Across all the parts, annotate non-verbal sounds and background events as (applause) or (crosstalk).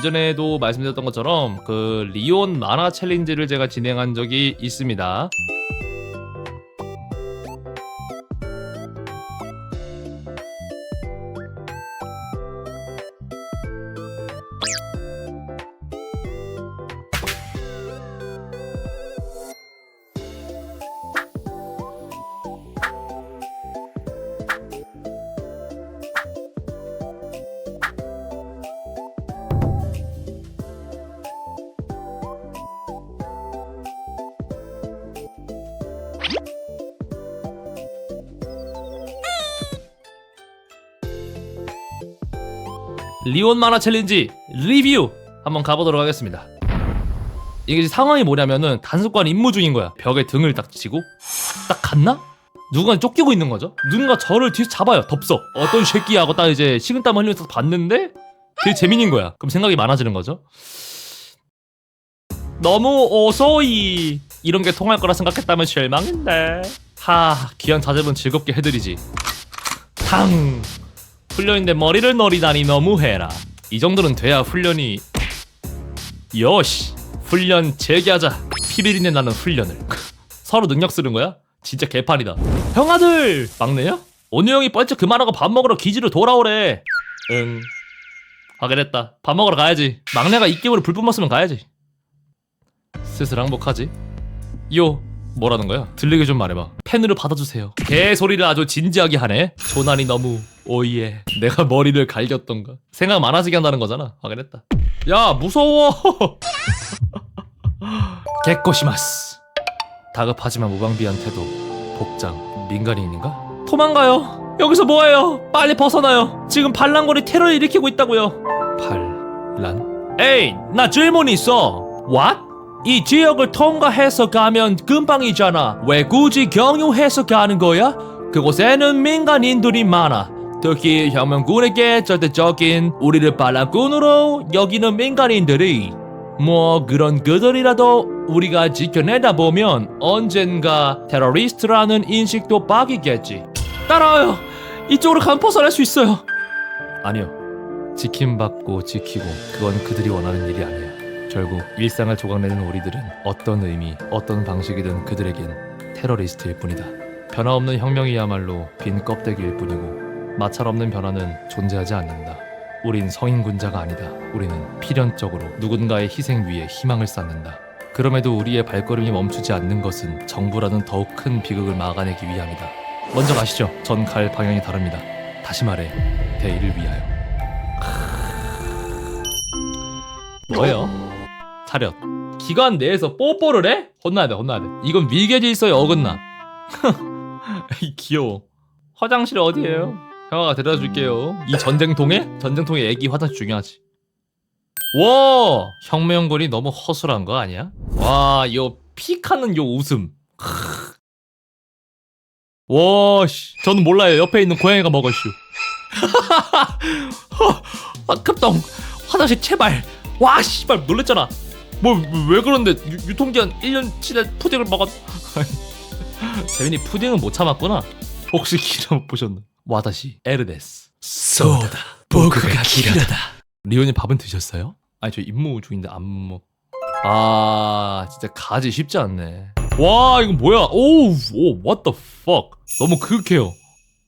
이전에도 말씀드렸던 것처럼 그 리온 만화 챌린지를 제가 진행한 적이 있습니다. 리온 만화 챌린지 리뷰 한번 가보도록 하겠습니다. 이게 상황이 뭐냐면은 단속관 임무 중인 거야. 벽에 등을 딱 치고 딱 갔나? 누군가 쫓기고 있는 거죠. 누군가 저를 뒤에서 잡아요. 덥석. 어떤 새끼야 하고 딱 이제 식은땀 흘리면서 봤는데 되게 재민인 거야. 그럼 생각이 많아지는 거죠. 너무 어서이 이런 게 통할 거라 생각했다면 실망인데. 하 귀한 자제분 즐겁게 해드리지. 탕 훈련인데 머리를 너리다니 너무해라. 이 정도는 돼야 훈련이 여시 훈련 재개하자. 피비린내 나는 훈련을 (laughs) 서로 능력 쓰는 거야? 진짜 개판이다. 형아들 막내야? 오늘 형이 뻘쩍 그만하고 밥 먹으러 기지로 돌아오래. 응. 확인했다. 밥 먹으러 가야지. 막내가 입김으로 불 뿜었으면 가야지. 슬슬 항복하지. 요 뭐라는 거야? 들리게 좀 말해봐. 펜으로 받아주세요. 개소리를 아주 진지하게 하네. 조난이 너무 오예. 내가 머리를 갈겼던가. 생각 많아지게 한다는 거잖아. 확인했다. 야 무서워. (laughs) 개꼬시마스. 다급하지만 무방비한테도 복장 민간인인가? 도망가요. 여기서 뭐해요? 빨리 벗어나요. 지금 반란군이 테러를 일으키고 있다고요. 반란? 에이, 나 질문 있어. What? 이 지역을 통과해서 가면 금방이잖아. 왜 굳이 경유해서 가는 거야? 그곳에는 민간인들이 많아. 특히 혁명군에게 절대적인 우리를 반란군으로 여기는 민간인들이 뭐 그런 그들이라도 우리가 지켜내다 보면 언젠가 테러리스트라는 인식도 바뀌겠지. 따라와요. 이쪽으로 벗어날 수 있어요. 아니요. 지킴받고 지키고 그건 그들이 원하는 일이 아니야. 결국 일상을 조각내는 우리들은 어떤 의미, 어떤 방식이든 그들에겐 테러리스트일 뿐이다. 변화 없는 혁명이야말로 빈 껍데기일 뿐이고 마찰 없는 변화는 존재하지 않는다. 우린 성인 군자가 아니다. 우리는 필연적으로 누군가의 희생 위에 희망을 쌓는다. 그럼에도 우리의 발걸음이 멈추지 않는 것은 정부라는 더욱 큰 비극을 막아내기 위함이다. 먼저 가시죠. 전 갈 방향이 다릅니다. 다시 말해, 대의를 위하여. 뭐예요? 차렷. 기관 내에서 뽀뽀를 해? 혼나야 돼, 혼나야 돼. 이건 밀개 질서에 어긋나. 이 귀여워. 화장실 어디예요? 형아가 데려다 줄게요. 이 전쟁통에? 전쟁통에 애기 화장실 중요하지. 와! 혁명군이 너무 허술한 거 아니야? 와, 요 픽하는 요 웃음. 와, 씨. 저는 몰라요. 옆에 있는 고양이가 먹었슈. 아, 급동. 화장실 제발. 와, 씨발 놀랬잖아. 뭐왜 그런데 유, 유통기한 1년치의 푸딩을 먹었. (laughs) 재민이 푸딩은 못 참았구나. 혹시 기름 보셨나? 와다시 에르데스. 소다 보그가 길하다 리온이 밥은 드셨어요? 아니 저 임무 중인데 안 먹. 아 진짜 가지 쉽지 않네. 와 이거 뭐야? 오우 오 what the fuck? 너무 그윽해요.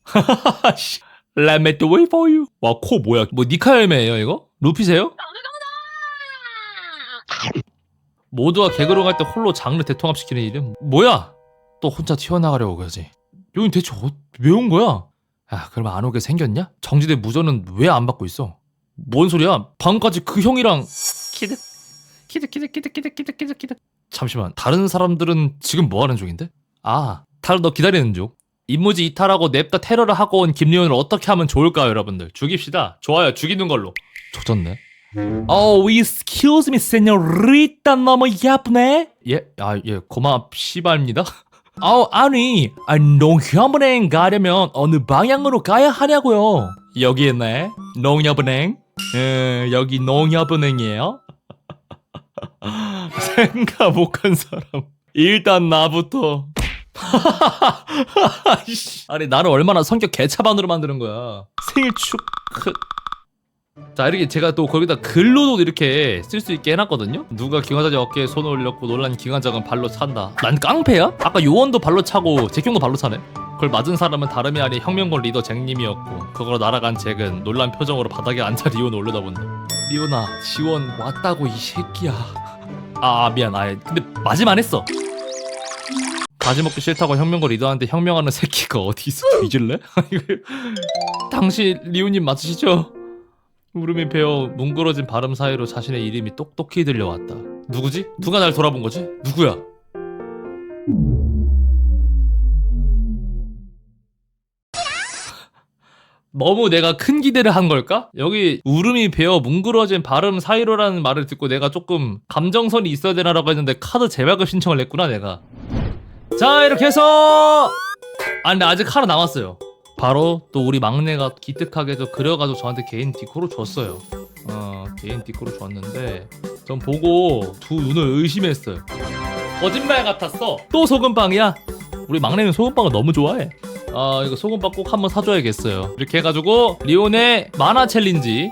(laughs) 씨. Let me do it for you. 와 코 뭐야? 뭐 니카 열매예요 이거? 루피세요? 모두가 개그로 갈 때 홀로 장르 대통합시키는 이름 뭐야? 또 혼자 튀어나가려고 그러지. 여긴 대체 어, 왜온 거야? 야 그럼 안 오게 생겼냐? 정지대 무전은 왜 안 받고 있어? 뭔 소리야? 방금까지 그 형이랑 키득 키득 키득 키득 키득 키득 키득 키득 잠시만 다른 사람들은 지금 뭐 하는 중인데? 아 타로 너 기다리는 중 임무지 이탈하고 냅다 테러를 하고 온 김리온을 어떻게 하면 좋을까요 여러분들 죽입시다 좋아요 죽이는 걸로 조졌네 Oh, excuse me, señorita. 너무 예쁘네. 예, 아, 예, 고마워, 시발입니다. (laughs) 아, 아니, 아, 농협은행 가려면 어느 방향으로 가야 하냐고요? 여기 있네, 농협은행. 에, 여기 농협은행이에요. (laughs) 생각 못한 사람. 일단 나부터. (laughs) 아니, 나를 얼마나 성격 개차반으로 만드는 거야. 생일 축. 자 이렇게 제가 또 거기다 글로도 이렇게 쓸 수 있게 해놨거든요? 누가 기관장의 어깨에 손을 올렸고 논란 기관장은 발로 찬다. 난 깡패야? 아까 요원도 발로 차고 제경도 발로 차네? 그걸 맞은 사람은 다름이 아닌 혁명권 리더 잭님이었고 그걸로 날아간 잭은 놀란 표정으로 바닥에 앉아 리온을 올려다본다. 리온아 지원 왔다고 이 새끼야. 아 미안. 아 근데 맞을만 했어. 가지 먹기 싫다고 혁명권 리더한테 혁명하는 새끼가 어디 있어? 뒤질래? (laughs) 당신 리온님 맞으시죠? 울음이 배어 뭉그러진 발음 사이로 자신의 이름이 똑똑히 들려왔다. 누구지? 누가 날 돌아본 거지? 누구야? 너무 내가 큰 기대를 한 걸까? 여기 울음이 배어 뭉그러진 발음 사이로라는 말을 듣고 내가 조금 감정선이 있어야 되나라고 했는데 카드 재발급 신청을 했구나 내가. 자 이렇게 해서 아 근데 아직 하나 남았어요. 바로 또 우리 막내가 기특하게도 그려가지고 저한테 개인 디코로 줬어요. 어 개인 디코로 줬는데 전 보고 두 눈을 의심했어요. 거짓말 같았어. 또 소금빵이야. 우리 막내는 소금빵을 너무 좋아해. 아 이거 소금빵 꼭 한번 사줘야겠어요. 이렇게 해가지고 리온의 만화 챌린지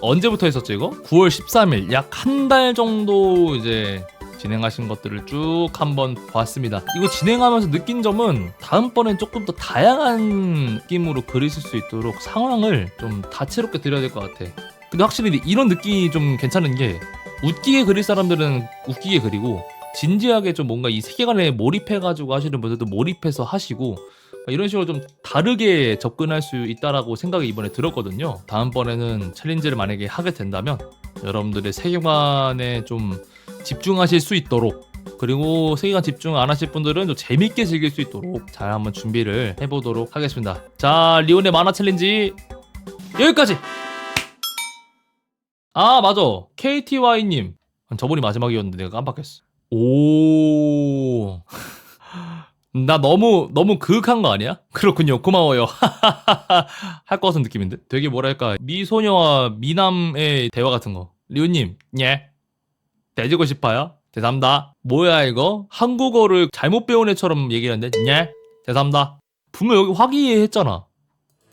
언제부터 했었죠 이거? 9월 13일 약 한 달 정도 이제 진행하신 것들을 쭉 한번 봤습니다. 이거 진행하면서 느낀 점은 다음번엔 조금 더 다양한 느낌으로 그리실 수 있도록 상황을 좀 다채롭게 드려야 될 것 같아. 근데 확실히 이런 느낌이 좀 괜찮은 게 웃기게 그릴 사람들은 웃기게 그리고 진지하게 좀 뭔가 이 세계관에 몰입해가지고 하시는 분들도 몰입해서 하시고 이런 식으로 좀 다르게 접근할 수 있다라고 생각이 이번에 들었거든요. 다음번에는 챌린지를 만약에 하게 된다면 여러분들의 세계관에 좀 집중하실 수 있도록 그리고 세계관 집중 안 하실 분들은 좀 재밌게 즐길 수 있도록 잘 한번 준비를 해보도록 하겠습니다. 자, 리온의 만화 챌린지 여기까지. 아, 맞아. KTY님. 저번이 마지막이었는데 내가 깜빡했어. 오. (laughs) 나 너무 너무 그윽한 거 아니야? (laughs) 그렇군요. 고마워요. (laughs) 할 것 같은 느낌인데. 되게 뭐랄까 미소녀와 미남의 대화 같은 거. 리우님, 예. 돼지고 싶어요? 죄송합니다. 뭐야 이거? 한국어를 잘못 배운 애처럼 얘기하는데, 예. 죄송합니다. 분명 여기 화기애애했잖아.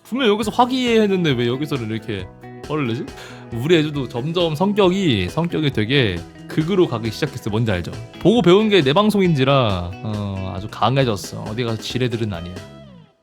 분명 여기서 화기애애했는데 왜 여기서는 이렇게 화를 내지? 우리 애들도 점점 성격이 성격이 되게 극으로 가기 시작했어. 뭔지 알죠? 보고 배운 게 내 방송인지라 어, 아주 강해졌어. 어디 가서 지레들은 아니야.